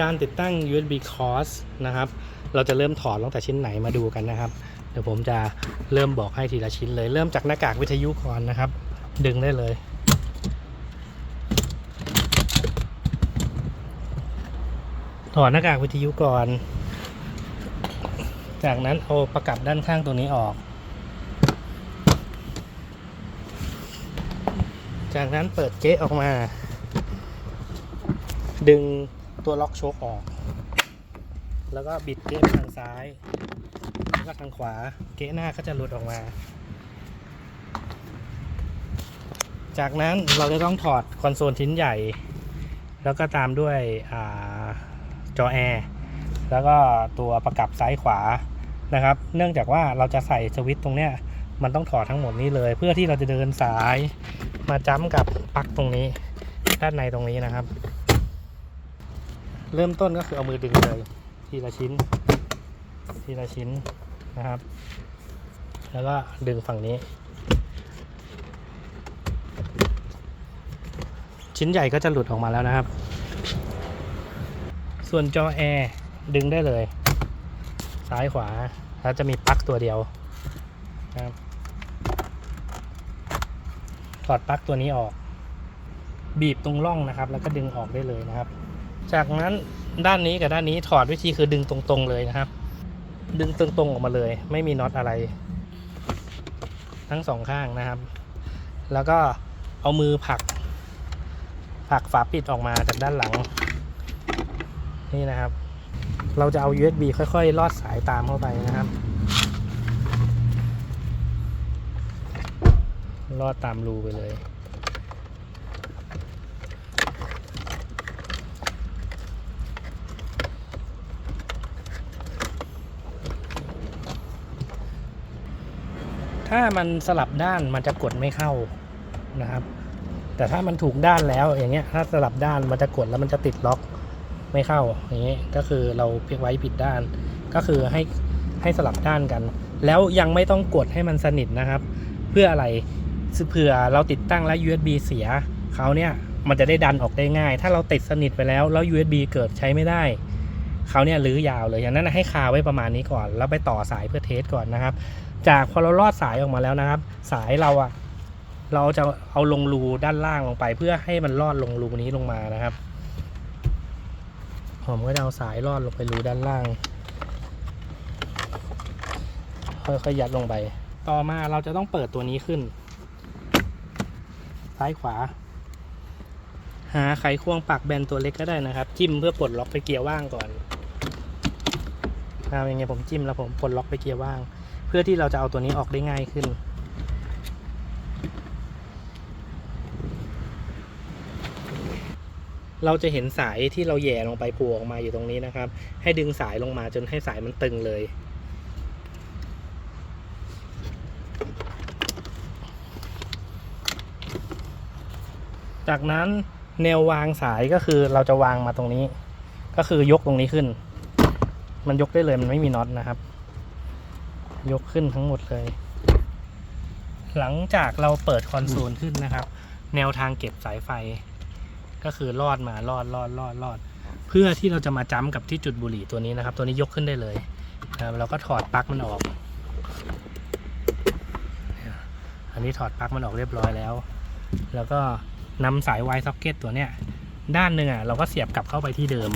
การติดตั้ง USB cross นะครับ เราจะเริ่มถอดตั้งแต่ชิ้นไหนมาดูกันนะครับ เดี๋ยวผมจะเริ่มบอกให้ทีละชิ้นเลย เริ่มจากหน้ากากวิทยุก่อนนะครับ ดึงได้เลย ถอดหน้ากากวิทยุก่อน จากนั้นเอาประกับด้านข้างตัวนี้ออก จากนั้นเปิดเก๊ะออกมาดึง ตัวล็อกโชคออก แล้วก็บิดเก๊ะทางซ้าย แล้วก็ทางขวา เก๊ะหน้าก็จะหลุดออกมา จากนั้นเราจะต้องถอดคอนโซลชิ้นใหญ่ แล้วก็ตามด้วยอจอแอร์ แล้วก็ตัวประกับซ้ายขวานะครับ เนื่องจากว่าเราจะใส่สวิตช์ตรงเนี้ยมันต้องถอดทั้งหมดนี้เลย เพื่อที่เราจะเดินสายมาจ้ำกับปลั๊กตรงนี้ ด้านในตรงนี้นะครับ เริ่มต้นก็คือเอามือดึงเลย ทีละชิ้น ทีละชิ้นนะครับ แล้วก็ดึงฝั่งนี้ ชิ้นใหญ่ก็จะหลุดออกมาแล้วนะครับ ส่วนจอแอร์ดึงได้เลย ซ้ายขวาแล้วจะมีปลั๊กตัวเดียวนะครับถอดปลั๊กตัวนี้ออก บีบตรงร่องนะครับ แล้วก็ดึงออกได้เลยนะครับ จากนั้นด้านนี้กับด้านนี้ถอดวิธีคือดึงตรงๆเลยนะครับ ดึงตรงๆออกมาเลย ไม่มีน็อตอะไร ทั้งสองข้างนะครับ แล้วก็เอามือผลักผลักฝาปิดออกมาจากด้านหลัง นี่นะครับ เราจะเอา USB ค่อยๆ ลอดสายตามเข้าไปนะครับลอดตามรูไปเลย ถ้ามันสลับด้านมันจะกดไม่เข้านะครับ แต่ถ้ามันถูกด้านแล้วอย่างเงี้ยถ้าสลับด้านมันจะกดแล้วมันจะติดล็อกไม่เข้าอย่างเงี้ยก็คือเราเพียงไว้ผิดด้าน ก็คือให้ให้สลับด้านกัน แล้วยังไม่ต้องกดให้มันสนิทนะครับ เพื่ออะไรเผื่อเราติดตั้งแล้ว USB เสียเขาเนี่ยมันจะได้ดันออกได้ง่าย ถ้าเราติดสนิทไปแล้วแล้ว USB เกิดใช้ไม่ได้ เขาเนี่ยรื้อยาวเลยอย่างนั้นให้คาไว้ประมาณนี้ก่อน แล้วไปต่อสายเพื่อเทสก่อนนะครับ จากพอเราลอดสายออกมาแล้วนะครับ สายเราอะเราจะเอาลงรูด้านล่างลงไป เพื่อให้มันลอดลงรูนี้ลงมานะครับ ผมก็จะเอาสายลอดลงไปรูด้านล่างค่อยๆยัดลงไป ต่อมาเราจะต้องเปิดตัวนี้ขึ้น ซ้ายขวา หาไขควงปักแบนตัวเล็กก็ได้นะครับ จิ้มเพื่อปลดล็อกไปเกียร์ว่างก่อน เอาอย่างเงี้ยผมจิ้มแล้วผมปลดล็อกไปเกียร์ว่าง เพื่อที่เราจะเอาตัวนี้ออกได้ง่ายขึ้น เราจะเห็นสายที่เราแย่ลงไปผูกออกมาอยู่ตรงนี้นะครับ ให้ดึงสายลงมาจนให้สายมันตึงเลยจากนั้นแนววางสายก็คือเราจะวางมาตรงนี้ ก็คือยกตรงนี้ขึ้น มันยกได้เลยมันไม่มีน็อตนะครับ ยกขึ้นทั้งหมดเลย หลังจากเราเปิดคอนโซลขึ้นนะครับ แนวทางเก็บสายไฟ ก็คือลอดมาลอดลอดลอดลอด เพื่อที่เราจะมาจ้ำกับที่จุดบุหรี่ตัวนี้นะครับ ตัวนี้ยกขึ้นได้เลยนะเราก็ถอดปลั๊กมันออก อันนี้ถอดปลั๊กมันออกเรียบร้อยแล้ว แล้วก็นำสายไวซ็อกเก็ตตัวเนี้ยด้านหนึ่งอะเราก็เสียบกลับเข้าไปที่เดิม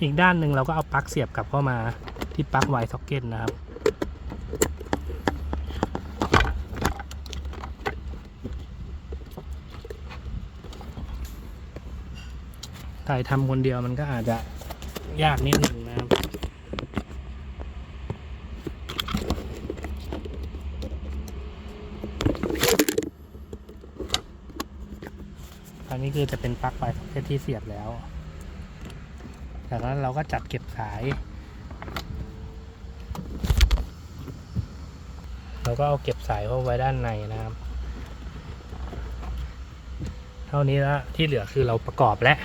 อีกด้านหนึ่งเราก็เอาปลั๊กเสียบกลับเข้ามาที่ปลั๊กไวซ็อกเก็ตนะครับ ถ่ายทำคนเดียวมันก็อาจจะยากนิดหนึ่งนะครับอันนี้คือจะเป็นปลั๊กไฟซ็อกเก็ตที่เสียบแล้ว จากนั้นเราก็จัดเก็บสาย เราก็เอาเก็บสายเข้าไว้ด้านในนะครับ เท่านี้แล้วที่เหลือคือเราประกอบแล้ว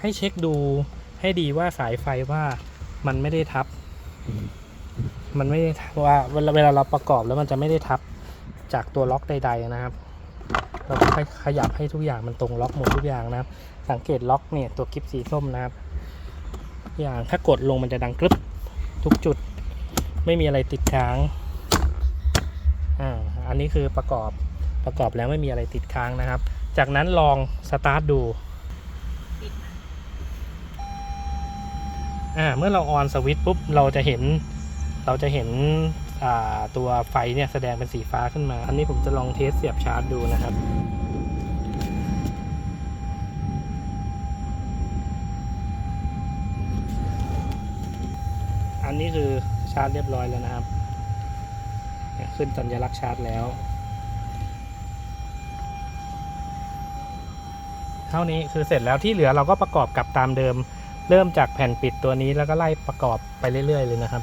ให้เช็คดูให้ดีว่าสายไฟว่ามันไม่ได้ทับ มันไม่ได้ว่าเวลาเวลาเราประกอบแล้วมันจะไม่ได้ทับจากตัวล็อกใด ๆนะครับ เราก็ขยับให้ทุกอย่างมันตรงล็อกหมดทุกอย่างนะครับ สังเกตล็อกเนี่ยตัวกิฟสีส้มนะครับ อย่างถ้ากดลงมันจะดังกรึบทุกจุด ไม่มีอะไรติดค้างอ่าอันนี้คือประกอบประกอบแล้วไม่มีอะไรติดค้างนะครับ จากนั้นลองสตาร์ทดูอ่าเมื่อเราออนสวิตช์ปุ๊บเราจะเห็นเราจะเห็น ตัวไฟเนี่ยแสดงเป็นสีฟ้าขึ้นมา อันนี้ผมจะลองเทสเสียบชาร์จดูนะครับอันนี้คือชาร์จเรียบร้อยแล้วนะครับ ขึ้นสัญลักษณ์ชาร์จแล้ว เท่านี้คือเสร็จแล้วที่เหลือเราก็ประกอบกับตามเดิม เริ่มจากแผ่นปิดตัวนี้แล้วก็ไล่ประกอบไปเรื่อย ๆ เลยนะครับ